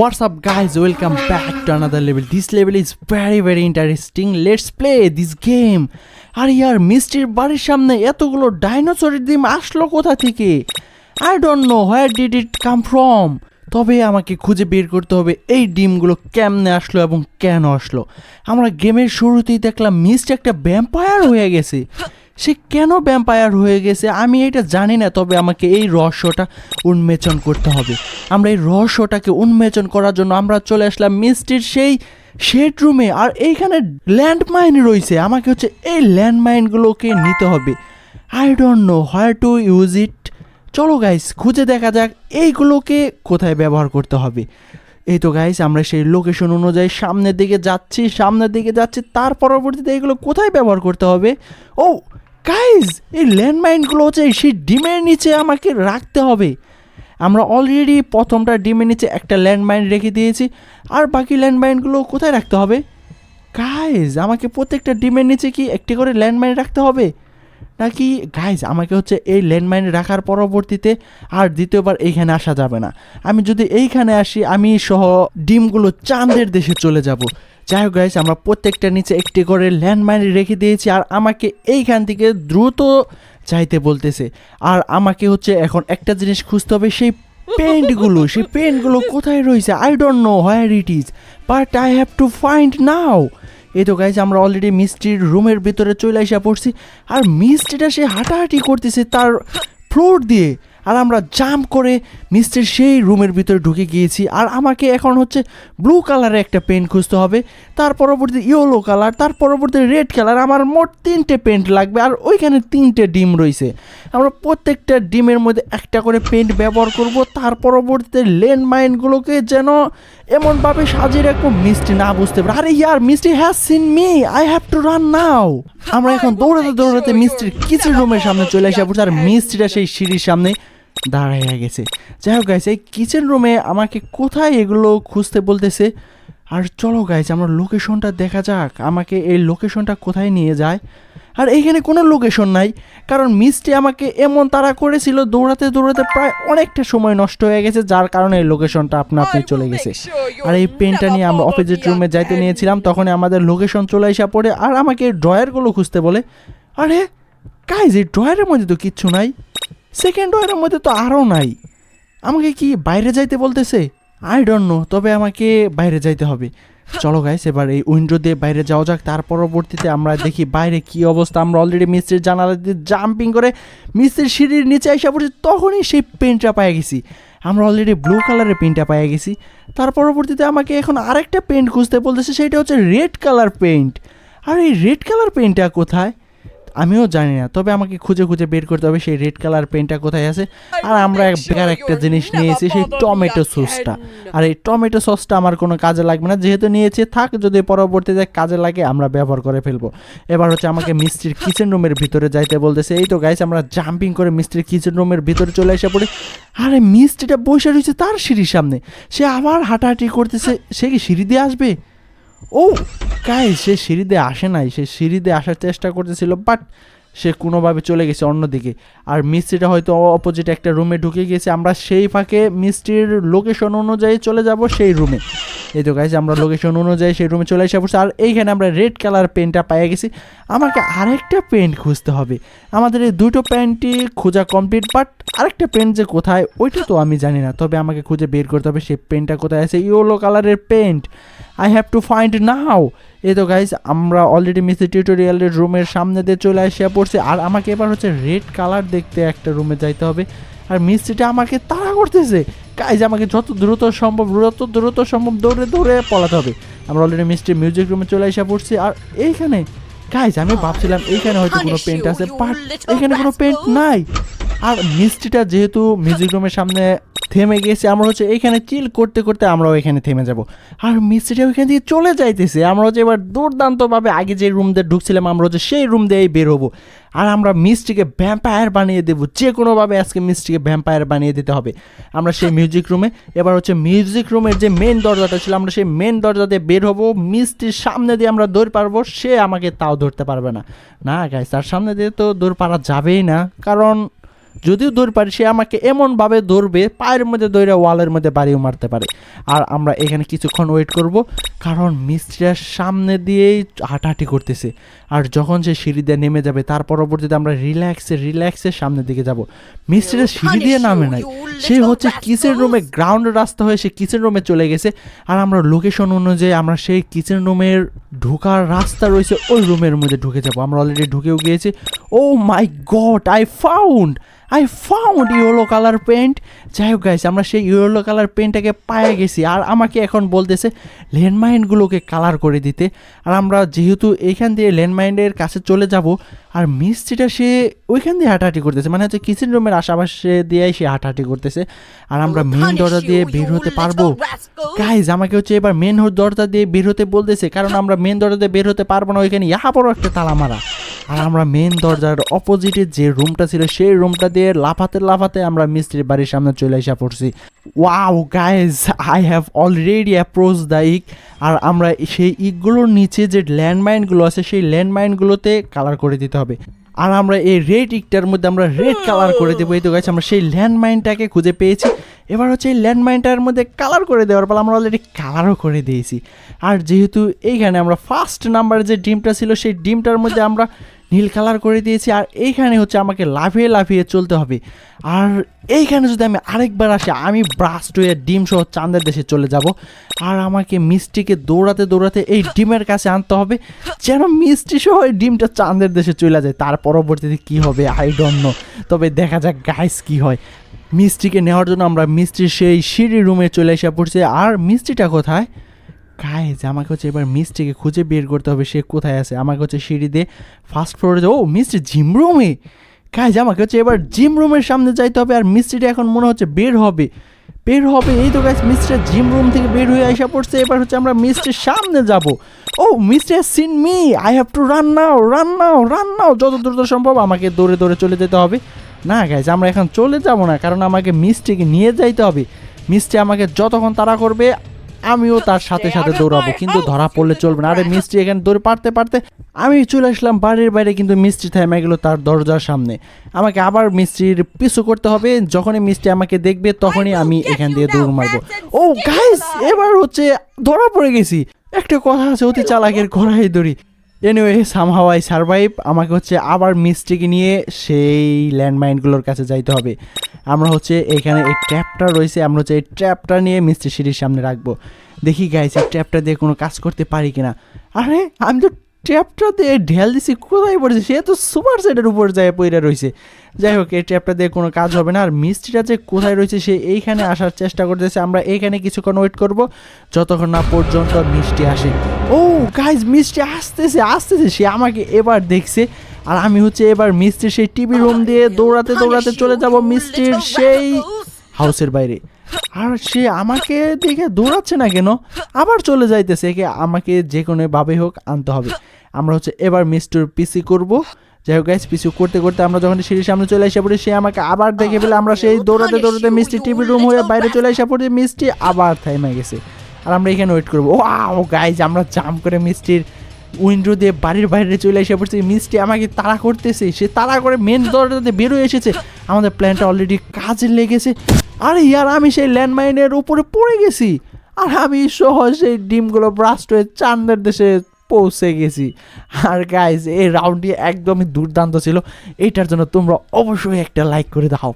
What's up, guys? Welcome back to another level. This level is very very interesting. Let's play this game. আর ইয়ার মিষ্টির বাড়ির সামনে এতগুলো ডাইনোসরের ডিম আসলো কোথা থেকে? I don't know where did it come from তবে আমাকে খুঁজে বের করতে হবে এই ডিমগুলো কেমনে আসলো এবং কেন আসলো। আমরা গেমের শুরুতেই দেখলাম মিস্ট একটা ভ্যাম্পায়ার হয়ে গেছে। সে কেন ভ্যাম্পায়ার হয়ে গেছে? আমি এটা জানি না, তবে আমাকে এই রহস্যটা উন্মোচন করতে হবে। আমরা এই রহস্যটাকে উন্মোচন করার জন্য আমরা চলে আসলাম মিষ্টির সেই শেড রুমে। আর এইখানে ল্যান্ডমাইন রয়েছে। আমাকে হচ্ছে এই ল্যান্ডমাইনগুলোকে নিতে হবে। I don't know where to use it চলো গাইস খুঁজে দেখা যাক এইগুলোকে কোথায় ব্যবহার করতে হবে। এই তো গাইস আমরা সেই লোকেশন অনুযায়ী সামনের দিকে যাচ্ছি, সামনের দিকে যাচ্ছি, তার পরবর্তীতে এগুলো কোথায় ব্যবহার করতে হবে? ও গাইস এই ল্যান্ডমাইনগুলো হচ্ছে সেই ডিমের নিচে আমাকে রাখতে হবে। আমরা অলরেডি প্রথমটা ডিমের নিচে একটা ল্যান্ডমাইন রেখে দিয়েছি। আর বাকি ল্যান্ডমাইনগুলো কোথায় রাখতে হবে? গাইজ আমাকে প্রত্যেকটা ডিমের নিচে কি একটি করে ল্যান্ডমাইন রাখতে হবে? নাকি গাইজ আমাকে হচ্ছে এই ল্যান্ডমাইন রাখার পরবর্তীতে আর দ্বিতীয়বার এইখানে আসা যাবে না। আমি যদি এইখানে আসি, আমি সহ ডিমগুলো চাঁদের দেশে চলে যাব। যাই হোক গাইজ আমরা প্রত্যেকটা নিচে একটি করে ল্যান্ডমাইন রেখে দিয়েছি আর আমাকে এইখান থেকে দ্রুত চাইতে বলতেছে। আর আমাকে হচ্ছে এখন একটা জিনিস খুঁজতে হবে, সেই পেন্টগুলো সেই পেন্টগুলো কোথায় রয়েছে? I don't know where it is but I have to find now এই তো গাইজ আমরা অলরেডি মিষ্টির রুমের ভিতরে চলে আসা পড়ছি। আর মিষ্টিটা সে হাঁটাহাঁটি করতেছে তার ফ্লোর দিয়ে। আর আমরা জাম্প করে মিষ্টির সেই রুমের ভিতরে ঢুকে গিয়েছি। আর আমাকে এখন হচ্ছে ব্লু কালারের একটা পেন্ট খুঁজতে হবে তার পরবর্তী ইয়েলো কালার তার পরবর্তী রেড কালার আমার মোট তিনটে পেন্ট লাগবে আর ওইখানে তিনটে ডিম রয়েছে। আমরা প্রত্যেকটা ডিমের মধ্যে একটা করে পেন্ট ব্যবহার করব তার পরবর্তীতে লেন মাইনগুলোকে যেন এমনভাবে সাজিয়ে রাখব মিষ্টি না বুঝতে পারে। আরে ইয়ার Mishti has seen me I have to run now আমরা এখন দৌড়াতে দৌড়াতে মিষ্টির কিচেন রুমের সামনে চলে আসা পড়ছে আর মিষ্টিটা সেই সিঁড়ির সামনে দাঁড়াইয়া গেছে। যাই হোক গাইছে এই কিচেন রুমে আমাকে কোথায় এগুলো খুঁজতে বলতেছে? আর চলো গাইজ আমরা লোকেশনটা দেখা যাক। আমাকে এই লোকেশনটা কোথায় নিয়ে যায়? আর এইখানে কোনো লোকেশন নাই কারণ মিষ্টি আমাকে এমন তারা করেছিল দৌড়াতে দৌড়াতে প্রায় অনেকটা সময় নষ্ট হয়ে গেছে যার কারণে এই লোকেশনটা আপনা আপনি চলে গেছে। আর এই পেনটা নিয়ে আমরা অপোজিট রুমে যাইতে নিয়েছিলাম তখন আমাদের লোকেশন চলে আসা পড়ে আর আমাকে ড্রয়ারগুলো খুঁজতে বলে আরে গাইজ এই ড্রয়ারের মধ্যে তো কিচ্ছু নাই। সেকেন্ড ড্রয়ারের মধ্যে তো আরও নাই। আমাকে কি বাইরে যাইতে বলতেছে? আই ডোন্ট নো তবে আমাকে বাইরে যাইতে হবে। চলো গাইস এবার এই উইন্ডো দিয়ে বাইরে যাওয়া যাক। তার পরবর্তীতে আমরা দেখি বাইরে কি অবস্থা। আমরা অলরেডি মিস্ত্রির জানালা দিয়ে জাম্পিং করে মিস্ত্রির সিঁড়ির নিচে এসে পড়ছি, তখনই সেই পেনটা পেয়ে গেছি। আমরা অলরেডি ব্লু কালারের পেনটা পেয়ে গেছি। তার পরবর্তীতে আমাকে এখন আরেকটা পেন্ট খুঁজতে বলতেছে, সেটা হচ্ছে রেড কালার পেন্ট আর এই রেড কালার পেন্টটা কোথায়? আমিও জানি না, তবে আমাকে খুঁজে খুঁজে বের করতে হবে সেই রেড কালার পেনটা কোথায় আছে। আর আমরা এক বেকার একটা জিনিস নিয়েছি, সেই টমেটো সসটা আর এই টমেটো সসটা আমার কোনো কাজে লাগবে না, যেহেতু নিয়েছি, থাক, যদি পরবর্তীতে কাজে লাগে, আমরা ব্যবহার করে ফেলব। এবার হচ্ছে আমাকে মিস্ত্রির কিচেন রুমের ভিতরে যাইতে বলতেছে, এই তো গাইস আমরা জাম্পিং করে মিস্ত্রির কিচেন রুমের ভিতরে চলে এসে পড়ি। আরে মিস্ত্রিটা বসে রয়েছে তার সিঁড়ির সামনে। সে আবার হাঁটাহাঁটি করতেছে, সে কি সিঁড়ি দিয়ে আসবে? ও কাই সে সিঁড়িতে আসে নাই। সে সিঁড়িতে আসার চেষ্টা করতেছিল বাট সে কোনোভাবে চলে গেছে অন্যদিকে। আর মিস্ত্রিটা হয়তো অপোজিট একটা রুমে ঢুকে গেছে। আমরা সেই ফাঁকে মিস্ত্রির লোকেশন অনুযায়ী চলে যাব সেই রুমে এই তো গাইছে আমরা লোকেশন অনুযায়ী সেই রুমে চলে এসে পড়ছি আর এইখানে আমরা রেড কালার পেনটা পেয়ে গেছি। আমাকে আরেকটা পেন্ট খুঁজতে হবে। আমাদের এই দুটো প্যান্টই খোঁজা কমপ্লিট বাট আরেকটা পেন্ট যে কোথায়, ওইটা তো আমি জানি না। তবে আমাকে খুঁজে বের করতে হবে সেই পেনটা কোথায় আছে। ইয়েলো কালারের paint I have to find now এই তো গাইজ আমরা অলরেডি মিসি টিউটোরিয়ালের রুমের সামনে দিয়ে চলে আসিয়া পড়ছি। আর আমাকে এবার হচ্ছে রেড কালার দেখতে একটা রুমে যাইতে হবে। আর মিস্ত্রিটা আমাকে তাড়া করতেছে। গাইজ আমাকে যত দ্রুত সম্ভব যত দ্রুত সম্ভব দৌড়ে দৌড়ে পলাতে হবে। আমরা অলরেডি মিস্ত্রি মিউজিক রুমে চলে আসা পড়ছি আর এইখানে গাইজ আমি ভাবছিলাম এইখানে হয়তো কোনো পেন্ট আছে বাট এখানে কোনো পেন্ট নাই। আর মিষ্টিটা যেহেতু মিউজিক রুমের সামনে থেমে গেছে, আমরা হচ্ছে এখানে চিল করতে করতে আমরাও এখানে থেমে যাব। আর মিস্ত্রিটা ওইখান দিয়ে চলে যাইতেছে, আমরা হচ্ছে এবার দুর্দান্তভাবে আগে যে রুম দিয়ে ঢুকছিলাম, আমরা হচ্ছে সেই রুম দিয়েই বের হব। আর আমরা মিষ্টিকে ভ্যাম্পায়ার বানিয়ে দেবো, যে কোনোভাবে আজকে মিষ্টিকে ভ্যাম্পায়ার বানিয়ে দিতে হবে। আমরা সেই মিউজিক রুমে এবার হচ্ছে মিউজিক রুমের যে মেন দরজাটা ছিল, আমরা সেই মেন দরজা দিয়ে বের হব। মিষ্টির সামনে দিয়ে আমরা দৌড় পারব, সে আমাকে তাও ধরতে পারবে না। না গাইস তার সামনে দিয়ে তো দৌড় পারা যাবেই না, কারণ যদিও দৌড় পারি সে আমাকে এমনভাবে ধরবে পায়ের মধ্যে দৌড়ে ওয়ালের মধ্যে বাড়িও মারতে পারে। আর আমরা এখানে কিছুক্ষণ ওয়েট করব কারণ মিস্ত্রির সামনে দিয়েই হাঁটাহাঁটি করতেছে। আর যখন সে সিঁড়ি দিয়ে নেমে যাবে তার পরবর্তীতে আমরা রিল্যাক্সে রিল্যাক্সে সামনের দিকে যাব। মিস্ত্রিরা সিঁড়ি দিয়ে নামে নাই। সে হচ্ছে কিচেন রুমে গ্রাউন্ড রাস্তা হয়ে সে কিচেন রুমে চলে গেছে। আর আমরা লোকেশন অনুযায়ী আমরা সেই কিচেন রুমের ঢোকার রাস্তা রয়েছে ওই রুমের মধ্যে ঢুকে যাব। আমরা অলরেডি ঢুকেও গিয়েছি। ও my god I found I found yellow colour paint যাই হোক গাইছে আমরা সেই ইয়েলো কালার পেন্টটাকে পায়ে গেছি। আর আমাকে এখন বলতেছে ল্যান্ডমাইনগুলোকে কালার করে দিতে। আর আমরা যেহেতু এইখান দিয়ে ল্যান্ডমাইনের কাছে চলে যাব আর মিস্ত্রিটা সে ওইখান দিয়ে হাঁটাহাঁটি করতেছে। মানে হচ্ছে কিচেন রুমের আশেপাশে দিয়েই সে হাঁটাহাঁটি করতেছে। আর আমরা মেন দরজা দিয়ে বের হতে পারব। গাইজ আমাকে হচ্ছে এবার মেন দরজা দিয়ে বের হতে বলতেছে কারণ আমরা মেন দরজা দিয়ে বের হতে পারব না ওইখানে। ইহা বড় একটা তালা মারা। আর আমরা মেন দরজার অপোজিটে যে রুমটা ছিল, সেই রুমটা দিয়ে লাফাতে লাফাতে আমরা মিস্ত্রির বাড়ির সামনে চলে এসে পড়ছি। Wow guys I have already approach the ইক আর আমরা সেই ইকগুলোর নিচে যে ল্যান্ডমাইনগুলো আছে, সেই ল্যান্ডমাইনগুলোতে কালার করে দিতে হবে। আর আমরা এই রেড ইকটার মধ্যে আমরা রেড কালার করে দেবো। এই তো গাছ আমরা সেই ল্যান্ডমাইনটাকে খুঁজে পেয়েছি। এবার হচ্ছে এই ল্যান্ডমাইনটার মধ্যে কালার করে দেওয়ার পর আমরা অলরেডি কালারও করে দিয়েছি। আর যেহেতু এইখানে আমরা ফার্স্ট নাম্বার যে ডিমটা ছিল, সেই ডিমটার মধ্যে আমরা নীল কালার করে দিয়েছি, আর এইখানে হচ্ছে আমাকে লাফিয়ে লাফিয়ে চলতে হবে। আর এইখানে যদি আমি আরেকবার আসি, আমি ব্রাস্ট হয়ে ডিম সহ চাঁদের দেশে চলে যাব। আর আমাকে মিষ্টিকে দৌড়াতে দৌড়াতে এই ডিমের কাছে আনতে হবে, যেন মিষ্টি সহ এই ডিমটা চাঁদের দেশে চলে যায়। তার পরবর্তীতে কি হবে? আই ডোন্ট নো তবে দেখা যাক গাইস কি হয়। মিষ্টিকে নেওয়ার জন্য আমরা মিষ্টির সেই সিঁড়ি রুমে চলে এসে পড়ছি। আর মিষ্টিটা কোথায়? গাইজ আমাকে হচ্ছে এবার মিষ্টিকে খুঁজে বের করতে হবে সে কোথায় আছে। আমাকে হচ্ছে সিঁড়ি দিয়ে ফার্স্ট ফ্লোরে ও মিষ্টি জিম রুমে গাইজ আমাকে হচ্ছে এবার জিম রুমের সামনে যাইতে হবে আর মিষ্টিটা এখন মনে হচ্ছে বের হবে। বের হবে। এই তো গাইজ মিস্টার জিম রুম থেকে বের হয়ে আসা পড়ছে। এবার হচ্ছে আমরা মিস্টির সামনে যাব। ও mister seen me I have to run now run now run now যত দ্রুত সম্ভব আমাকে দৌড়ে দৌড়ে চলে যেতে হবে। না গাইজ আমরা এখন চলে যাব না। কারণ আমাকে মিষ্টিকে নিয়ে যাইতে হবে। মিষ্টি আমাকে যতক্ষণ তাড়া করবে আমিও তার সাথে সাথে দৌড়াবো কিন্তু ধরা পড়লে চলবে না। আরে মিষ্টি এখানে দৌড়ে পারতে পারতে আমি চলে আসলাম বাড়ির বাইরে কিন্তু মিষ্টি থেমে গেল তার দরজার সামনে। আমাকে আবার মিষ্টির পিছু করতে হবে। যখনই মিষ্টি আমাকে দেখবে তখনই আমি এখান দিয়ে দৌড় মারবো। ও গাইস এবার হচ্ছে ধরা পড়ে গেছি। একটা কথা আছে অতি চালাকের ঘোড়াই দড়ি। এনিওয়ে সামহাও আই সারভাইভ আমাকে হচ্ছে আবার মিস্টেক নিয়ে সেই ল্যান্ডমাইনগুলোর কাছে যাইতে হবে। আমরা হচ্ছে এখানে এই ট্র্যাপটা রয়েছে, আমরা হচ্ছে এই ট্র্যাপটা নিয়ে মিস্ত্রি সিঁড়ির সামনে রাখব। দেখি এই ট্র্যাপটা দিয়ে কোনো কাজ করতে পারি কিনা? আরে, আমি তো ট্র্যাপটা দিয়ে ঢেল দিছি, কোথায় পড়েছে? সে তো সুপার সেটের উপর যায় পইরা রয়েছে যাই হোক, এই ট্র্যাপটা দিয়ে কোনো কাজ হবে না। আর মিস্ত্রিটা যে কোথায় রয়েছে, সে এইখানে আসার চেষ্টা করতেছে। আমরা এইখানে কিছুক্ষণ ওয়েট করব। যতক্ষণ না পর্যন্ত মিষ্টি আসে। ও গাইজ মিষ্টি আসতেছে আসতেছে। সে আমাকে এবার দেখছে। আর আমি হচ্ছে এবার মিষ্টির সেই টিভি রুম দিয়ে দৌড়াতে দৌড়াতে চলে যাব মিষ্টির সেই হাউসের বাইরে। আর সে আমাকে দেখে দৌড়াচ্ছে না কেন? আবার চলে যাইতেছে। একে আমাকে যে কোনো ভাবে হোক আনতে হবে। আমরা হচ্ছে এবার মিস্টার পিসি করব। যাই হোক গাইস পিছু করতে করতে আমরা যখন সিঁড়ির সামনে চলে আসা পড়ি, সে আমাকে আবার দেখে ফেলে। আমরা সেই দৌড়াতে দৌড়াতে মিষ্টি টিভি রুম হয়ে বাইরে চলে আসা পড়ি। মিষ্টি আবার থাইমে গেছে। আর আমরা এখানে ওয়েট করব। ও গাইজ আমরা জাম্প করে মিষ্টির উইন্ডো দিয়ে বাড়ির বাইরে চলে এসে পড়ছে। মিষ্টি আমাকে তাড়া করতেছে। সে তাড়া করে মেন দরজাতে বেরোয় এসেছে। আমাদের প্ল্যানটা অলরেডি কাজে লেগেছে। আরে ইয়ার, আমি সেই ল্যান্ডমাইনের উপরে পড়ে গেছি। আর আমি সহজে সেই ডিমগুলো ব্রাস্ট হয়ে চান্দের দেশে পৌঁছে গেছি। আর গাইজ এই রাউন্ডটি একদমই দুর্দান্ত ছিল। এটার জন্য তোমরা অবশ্যই একটা লাইক করে দাও।